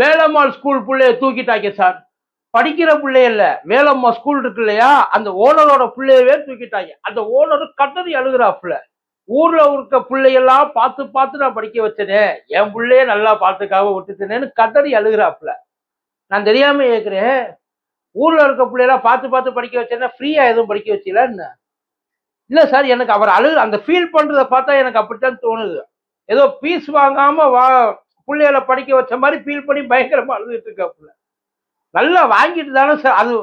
Velammal school பிள்ளைய தூக்கிட்டாங்க sir படிக்கிற பிள்ளைய இல்ல வேலம்மா ஸ்கூல் இருக்கு இல்லையா அந்த ஓனரோட பிள்ளையவே தூக்கிட்டாங்க. அந்த ஓனர் கட்டது அழுகுறாப்புல. ஊர்ல இருக்க பிள்ளையெல்லாம் பார்த்து பார்த்து நான் படிக்க வச்சனே என் பிள்ளைய நல்லா பார்த்துக்காம விட்டுட்டேனேன்னு கட்டடி அழுகுறாப்புல. நான் தெரியாம கேட்குறேன் ஊர்ல இருக்க பிள்ளையெல்லாம் பார்த்து பார்த்து படிக்க வச்சேன்னா ஃப்ரீயா எதுவும் படிக்க வச்சீங்களா இல்லை இல்ல சார் எனக்கு அவர் அழுகு அந்த ஃபீல் பண்றதை பார்த்தா எனக்கு அப்படித்தான் தோணுது. ஏதோ பீஸ் வாங்காம வா பிள்ளைகளை படிக்க வச்ச மாதிரி ஃபீல் பண்ணி பயங்கரமா அழுதுட்டு இருக்காப்புல நல்லா வாங்கிட்டு தானே சார் அது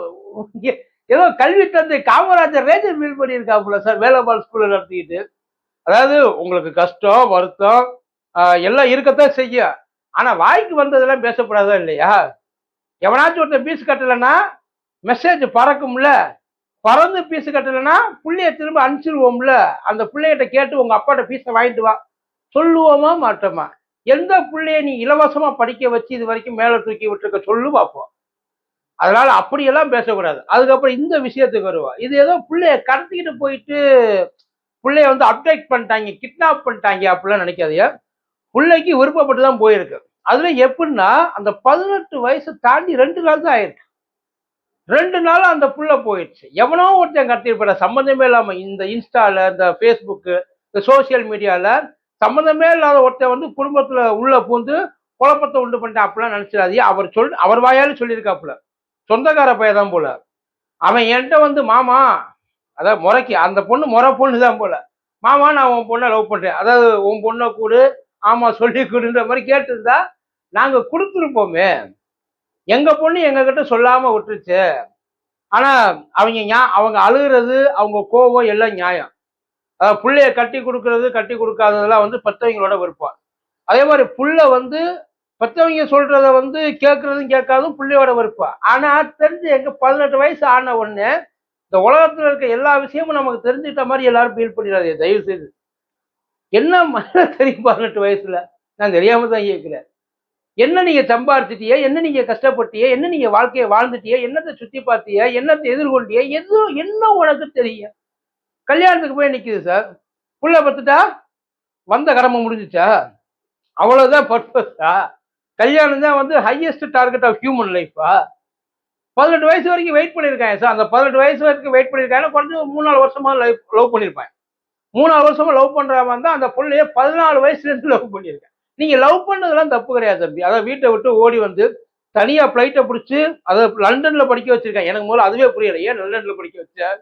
ஏதோ கல்வி தந்தை காமராஜர் ரேஞ்சர் ஃபீல் பண்ணியிருக்காப்புல சார் வேலைபால் ஸ்கூலில் நடத்திக்கிட்டு. அதாவது உங்களுக்கு கஷ்டம் வருத்தம் எல்லாம் இருக்கத்தான் செய்யும். ஆனால் வாய்க்கு வந்ததெல்லாம் பேசப்படாதா இல்லையா? எவனாச்சும் ஒருத்தன் பீஸ் கட்டலைன்னா மெசேஜ் பறக்கும்ல. பறந்து பீஸ் கட்டலைன்னா பிள்ளைய திரும்ப அனுப்பிச்சிருவோம்ல. அந்த பிள்ளைகிட்ட கேட்டு உங்கள் அப்பாட்ட பீஸை வாங்கிட்டு வா. சொல்லுவோமா மாட்டோமா? எந்த பிள்ளைய நீ இலவசமா படிக்க வச்சு இது வரைக்கும் மேல தூக்கி விட்டுருக்க சொல்லு பார்ப்போம் அதனால அப்படியெல்லாம் பேசக்கூடாது. அதுக்கப்புறம் இந்த விஷயத்துக்கு வருவோம் இது ஏதோ பிள்ளைய கடத்திக்கிட்டு போயிட்டு பிள்ளைய வந்து அப்டேட் பண்ணிட்டாங்க கிட்னாப் பண்ணிட்டாங்க அப்படிலாம் நினைக்காதீங்க. பிள்ளைக்கு விருப்பப்பட்டு தான் போயிருக்கு. அதுல எப்படின்னா அந்த பதினெட்டு வயசு தாண்டி ரெண்டு நாள் தான் ஆயிருக்கு. ரெண்டு நாளும் அந்த புள்ள போயிடுச்சு. எவனோ ஒருத்தன் கடத்திருப்பார சம்மந்தமே இல்லாமல் இந்த இன்ஸ்டால இந்த ஃபேஸ்புக்கு இந்த சோசியல் மீடியால சம்மந்தமே இல்லாத ஒருத்தன் வந்து குடும்பத்துல உள்ள பூந்து குழப்பத்தை உண்டு பண்ணிட்டேன் அப்படிலாம் நினைச்சிடாதீங்க. அவர் சொல் அவர் வாயாலும் சொல்லியிருக்காப்புல. சொந்தக்கார பையன் தான் போல. அவன் என்கிட்ட வந்து மாமா அதாவது முறைக்கு அந்த பொண்ணு முறை பொண்ணு தான் போல. மாமா நான் உன் பொண்ணை லவ் பண்ணுறேன் அதாவது உன் பொண்ணை கூடு ஆமாம் சொல்லி கொடுன்ற மாதிரி கேட்டிருந்தா நாங்க கொடுத்துருப்போமே. எங்க பொண்ணு எங்ககிட்ட சொல்லாமல் விட்டுருச்சு. ஆனா அவங்க ஞா- அவங்க அழுகுறது அவங்க கோபம் எல்லாம் நியாயம். பிள்ளைய கட்டி கொடுக்கறது கட்டி கொடுக்காததெல்லாம் வந்து பெற்றவங்களோட விருப்பம். அதே மாதிரி புள்ள வந்து பெற்றவங்க சொல்றத வந்து கேட்கறதும் கேட்காதும் பிள்ளையோட விருப்பம். ஆனா தெரிஞ்சு எங்க பதினெட்டு வயசு ஆன உடனே இந்த உலகத்துல இருக்க எல்லா விஷயமும் நமக்கு தெரிஞ்சுக்கிட்ட மாதிரி எல்லாரும் ஃபீல் பண்ணிடாதீங்க தயவு செய்து என்ன மன தெரியும் பதினெட்டு வயசுல? நான் தெரியாம தான் கேட்கிறேன் என்ன நீங்க சம்பாரிச்சிட்டிய என்ன நீங்க கஷ்டப்பட்டியே என்ன நீங்க வாழ்க்கையை வாழ்ந்துட்டியே என்னத்தை சுத்தி பார்த்தியே என்னத்தை எதிர்கொண்டிய எதுவும் என்ன உனக்கு தெரியும்? கல்யாணத்துக்கு போய் நிற்கிது சார். புள்ள பத்துட்டா? வந்த கடமை முடிஞ்சிச்சா? அவ்வளோதான் பர்பஸா கல்யாணம் தான் வந்து ஹையஸ்ட் டார்கெட் ஆஃப் ஹியூமன் லைஃபா பதினெட்டு வயசு வரைக்கும் வெயிட் பண்ணியிருக்காங்க சார். அந்த பதினெட்டு வயசு வரைக்கும் வெயிட் பண்ணியிருக்காங்க குறைஞ்சி மூணு நாலு வருஷமா லைஃப் லவ் பண்ணியிருப்பேன் மூணு நாலு வருஷமா லவ் பண்றவன் தான் அந்த பிள்ளைய பதினாலு வயசுலேருந்து லவ் பண்ணியிருக்கேன் நீங்க லவ் பண்ணதெல்லாம் தப்பு கிடையாது தம்பி. அதை வீட்டை விட்டு ஓடி வந்து தனியாக ஃப்ளைட்டை பிடிச்சி அதை லண்டனில் படிக்க வச்சிருக்கேன் எனக்கு முதல்ல அதுவே புரியல. ஏன் லண்டனில் படிக்க வச்சேன்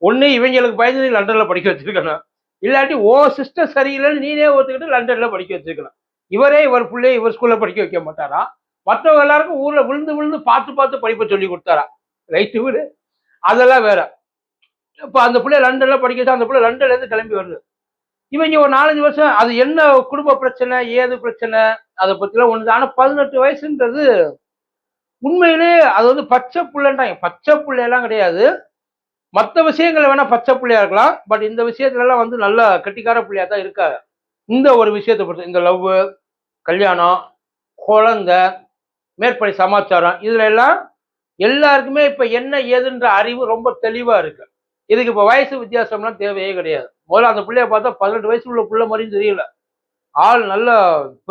ஒண்ணு இவங்களுக்கு பயந்து நீ லண்டன்ல படிக்க வச்சிருக்கணும். இல்லாட்டி ஓ சிஸ்டர் சரியில்லைன்னு நீனே ஒத்துக்கிட்டு லண்டன்ல படிக்க வச்சிருக்கணும். இவரே இவர் பிள்ளையை இவர் ஸ்கூல்ல படிக்க வைக்க மாட்டாரா? மற்றவங்க எல்லாருக்கும் ஊர்ல விழுந்து விழுந்து பார்த்து பார்த்து படிப்பை சொல்லி கொடுத்தாரா? ரைட்டு வீடு. அதெல்லாம் வேற. இப்ப அந்த பிள்ளை லண்டன்ல படிக்க அந்த பிள்ளை லண்டன்ல இருந்து கிளம்பி வருது. இவங்க ஒரு நாலஞ்சு வருஷம் அது என்ன குடும்ப பிரச்சனை ஏது பிரச்சனை அதை பத்திலாம் ஒண்ணு ஆனா பதினெட்டு வயசுன்றது உண்மையிலே அது வந்து பச்சை பிள்ளைன்றாங்க. பச்சை புள்ளையெல்லாம் கிடையாது. மற்ற விஷயங்கள் வேணா பச்சை பிள்ளையாக இருக்கலாம் பட் இந்த விஷயத்துலலாம் வந்து நல்ல கெட்டிக்கார பிள்ளையாக தான் இருக்காங்க இந்த ஒரு விஷயத்தை பொறுத்து இந்த லவ் கல்யாணம் குழந்தை மேற்படி சமாச்சாரம் இதுல எல்லாம் எல்லாருக்குமே இப்ப என்ன ஏதுன்ற அறிவு ரொம்ப தெளிவா இருக்கு. இதுக்கு இப்ப வயசு வித்தியாசம்லாம் தேவையே கிடையாது. முதல்ல அந்த பிள்ளைய பார்த்தா பதினெட்டு வயசு உள்ள பிள்ளை மாதிரியும் தெரியல. ஆள் நல்ல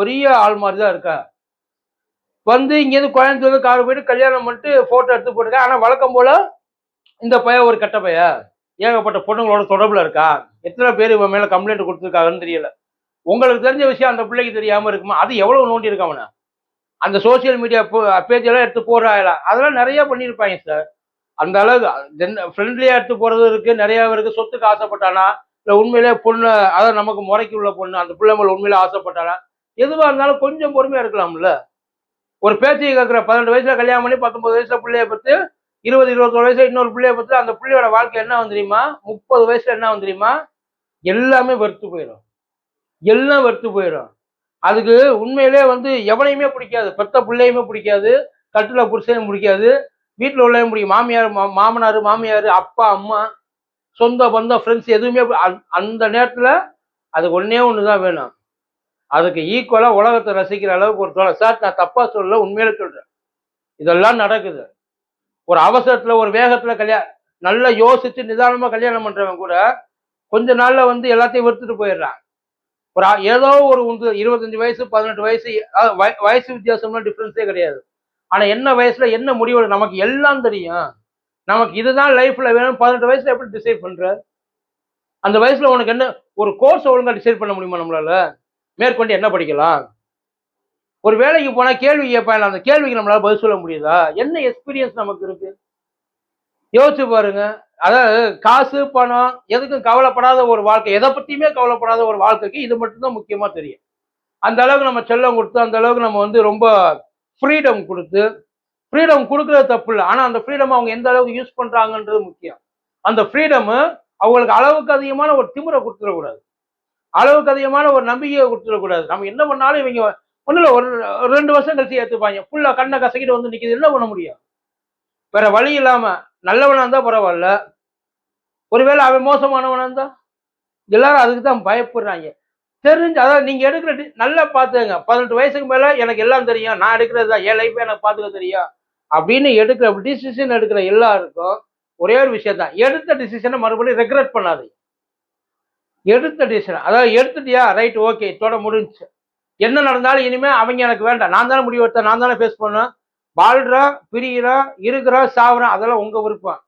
பெரிய ஆள் மாதிரி தான் இருக்கா. வந்து இங்கேருந்து கோயம்புத்தூர் கார் போயிட்டு கல்யாணம் பண்ணிட்டு ஃபோட்டோ எடுத்து போட்டுருக்கேன் ஆனால் வழக்கம் போல இந்த பையன் ஒரு கெட்ட பையன். ஏகப்பட்ட பொண்ணுங்களோட தொடர்புல இருக்கா? எத்தனை பேர் இவன் மேலே கம்ப்ளைண்ட் கொடுத்துருக்காங்கன்னு தெரியல. உங்களுக்கு தெரிஞ்ச விஷயம் அந்த பிள்ளைக்கு தெரியாமல் இருக்குமா? அது எவ்வளவு நோண்டி இருக்காமனா அந்த சோசியல் மீடியா பேஜெல்லாம் எடுத்து போடுறாங்களா அதெல்லாம் நிறைய பண்ணியிருப்பாங்க சார் அந்த அளவுக்கு ஃப்ரெண்ட்லியாக எடுத்து போகிறது இருக்கு நிறையா இருக்கு சொத்துக்கு ஆசைப்பட்டானா? இல்லை உண்மையிலே பொண்ணு அதான் நமக்கு முறைக்கு உள்ள பொண்ணு அந்த பிள்ளை மேல உண்மையிலே ஆசைப்பட்டானா? எதுவாக இருந்தாலும் கொஞ்சம் பொறுமையா இருக்கலாம்ல. ஒரு பேச்சையை கேட்குற பதினெட்டு வயசுல கல்யாணம் பண்ணி பத்தொன்பது வயசுல பிள்ளைய பற்றி இருபது இருபத்தோரு வயசுல இன்னொரு பிள்ளைய பத்து அந்த பிள்ளையோட வாழ்க்கை என்ன வந்து தெரியுமா? முப்பது வயசுல என்ன வந்து தெரியுமா? எல்லாமே வெறுத்து போயிடும். எல்லாம் வெறுத்து போயிடும். அதுக்கு உண்மையிலே வந்து எவனையுமே பிடிக்காது. பெத்த பிள்ளையுமே பிடிக்காது. கட்டுல புருஷனையும் பிடிக்காது. வீட்டில் உள்ளவங்க பிடிக்கும் மாமியார் மா- மாமனார் மாமியார் அப்பா அம்மா சொந்த பந்தம் ஃப்ரெண்ட்ஸ் எதுவுமே அந்த- அந்த நேரத்தில் அதுக்கு ஒன்றே ஒன்று தான் வேணும். அதுக்கு ஈக்குவலாக உலகத்தை ரசிக்கிற அளவுக்கு ஒரு தோலை சார் நான் தப்பாக சொல்லல உண்மையில சொல்கிறேன் இதெல்லாம் நடக்குது. ஒரு அவசரத்தில் ஒரு வேகத்தில் கல்யாணம் நல்லா யோசிச்சு நிதானமாக கல்யாணம் பண்றவன் கூட கொஞ்ச நாள்ல வந்து எல்லாத்தையும் வெறுத்துட்டு போயிடுறான். ஒரு ஏதோ ஒரு உந்து இருபத்தஞ்சு வயசு பதினெட்டு வயசு வயசு வித்தியாசம்லாம் டிஃப்ரென்ஸே கிடையாது. ஆனா என்ன வயசுல என்ன முடிவு நமக்கு எல்லாம் தெரியும். நமக்கு இதுதான் லைஃப்ல வேணும். பதினெட்டு வயசுல எப்படி டிசைட் பண்ற? அந்த வயசுல உனக்கு என்ன ஒரு கோர்ஸ் ஒழுங்கா டிசைட் பண்ண முடியுமா நம்மளால? மேற்கொண்டு என்ன படிக்கலாம்? ஒரு வேலைக்கு போனால் கேள்வி கேட்பாங்க அந்த கேள்விக்கு நம்மளால பதில் சொல்ல முடியுதா? என்ன எக்ஸ்பீரியன்ஸ் நமக்கு இருக்கு? யோசிச்சு பாருங்க. அதாவது காசு பணம் எதுக்கும் கவலைப்படாத ஒரு வாழ்க்கை எதை பற்றியுமே கவலைப்படாத ஒரு வாழ்க்கைக்கு இது மட்டும்தான் முக்கியமாக தெரியும். அந்த அளவுக்கு நம்ம செல்லம் கொடுத்து அந்த அளவுக்கு நம்ம வந்து ரொம்ப ஃப்ரீடம் கொடுத்து ஃப்ரீடம் கொடுக்கறது தப்பு இல்லை. ஆனால் அந்த ஃப்ரீடம் அவங்க எந்த அளவுக்கு யூஸ் பண்ணுறாங்கன்றது முக்கியம். அந்த ஃப்ரீடமு அவங்களுக்கு அளவுக்கு அதிகமான ஒரு திமுறை கொடுத்துடக்கூடாது. அளவுக்கு அதிகமான ஒரு நம்பிக்கையை கொடுத்துடக்கூடாது. நம்ம என்ன பண்ணாலும் இவங்க ஒன்றும் இல்லை ஒரு ரெண்டு வருஷம் கழிச்சு ஏற்றுப்பாங்க ஃபுல்லாக கண்ணை கசக்கிட்டு வந்து நிற்கிது என்ன பண்ண முடியும்? வேற வழி இல்லாமல் நல்லவனாக இருந்தால் பரவாயில்ல. ஒருவேளை அவன் மோசமானவனாக இருந்தா? எல்லாரும் அதுக்கு தான் பயப்படுறாங்க. தெரிஞ்சு அதாவது நீங்கள் எடுக்கிற டி- நல்லா பார்த்துங்க பதினெட்டு வயசுக்கு மேலே எனக்கு எல்லாம் தெரியும். நான் எடுக்கிறது தான். என் லைஃப்பை எனக்கு பார்த்துக்க தெரியும். அப்படின்னு எடுக்கிற டிசிஷன் எடுக்கிற எல்லாருக்கும் ஒரே ஒரு விஷயம் தான். எடுத்த டிசிஷனை மறுபடியும் ரெக்ரெட் பண்ணாது எடுத்த டிசிஷன் அதாவது எடுத்துட்டியா? ரைட் ஓகே தொட முடிஞ்சு என்ன நடந்தாலும் இனிமே அவங்க எனக்கு வேண்டாம். நான் தானே முடிவு எடுத்தேன். நான் தானே ஃபேஸ் பண்ணேன். வாழ்றோம் பிரிகிறோம் இருக்கிறோம் சாவுறோம் அதெல்லாம் உங்கள் விருப்பம்.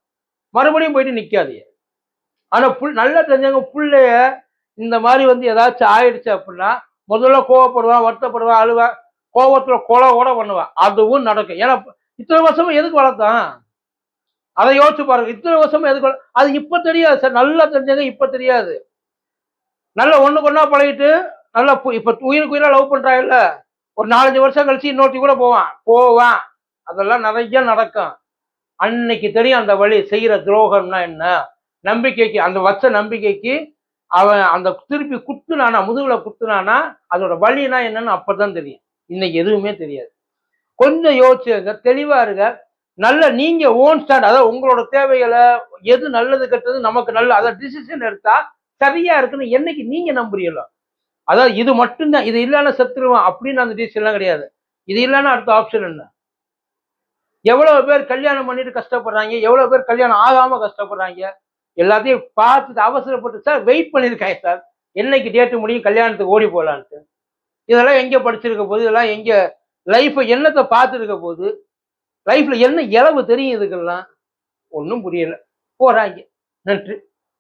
மறுபடியும் போயிட்டு நிக்காது ஆனால் புல் நல்லா தெரிஞ்சவங்க பிள்ளைய இந்த மாதிரி வந்து ஏதாச்சும் ஆயிடுச்சு அப்படின்னா முதல்ல கோவப்படுவான் வருத்தப்படுவான் அழுவான் கோவத்தில் கொலை கூட பண்ணுவான் அதுவும் நடக்கும். ஏன்னா இத்தனை வருஷமும் எதுக்கு வளர்த்தான் அதை யோசிச்சு பாருங்க. இத்தனை வருஷமும் எதுக்கு அது இப்போ தெரியாது சார். நல்லா தெரிஞ்சவங்க இப்போ தெரியாது. நல்லா ஒன்று கொண்டா பழகிட்டு நல்லா இப்போ இப்ப உயிருக்கு உயிரா லவ் இல்ல ஒரு நாலஞ்சு வருஷம் கழிச்சு இன்னொருத்தி கூட போவான். போவான். அதெல்லாம் நிறைய நடக்கும். அன்னைக்கு தெரியும் அந்த வழி செய்யற துரோகம்னா என்ன? நம்பிக்கைக்கு அந்த வச்ச நம்பிக்கைக்கு அவன் அந்த திருப்பி குத்துனானா முதுகுல குத்துனானா அதோட வழினா என்னன்னு அப்பதான் தெரியும். இன்னைக்கு எதுவுமே தெரியாது. கொஞ்சம் யோசிச்சுங்க தெளிவா இருங்க. நல்ல நீங்க ஓன் ஸ்டாண்ட் அதாவது உங்களோட தேவைகளை எது நல்லது கெட்டது நமக்கு நல்ல அதாவது டிசிஷன் எடுத்தா சரியா இருக்குன்னு என்னைக்கு நீங்க நம்புறீங்களோ? அதாவது இது மட்டும்தான் இது இல்லைன்னா செத்துருவான் அப்படின்னு அந்த டிசிஷன்லாம் கிடையாது. இது இல்லைன்னா அடுத்த ஆப்ஷன் என்ன? எவ்வளவு பேர் கல்யாணம் பண்ணிட்டு கஷ்டப்படுறாங்க எவ்வளோ பேர் கல்யாணம் ஆகாம கஷ்டப்படுறாங்க எல்லாத்தையும் பார்த்துட்டு அவசரப்பட்டு சார் வெயிட் பண்ணியிருக்காங்க சார். என்னைக்கு டேட்டு முடியும் கல்யாணத்துக்கு ஓடி போகலான்ட்டு இதெல்லாம் எங்க படிச்சிருக்க போது இதெல்லாம் எங்க லைஃப்பை என்னத்தை பார்த்துருக்க போது லைஃப்ல என்ன இளவு தெரியும் இதுக்கெல்லாம்? ஒன்றும் புரியல. போறாங்க. நன்றி.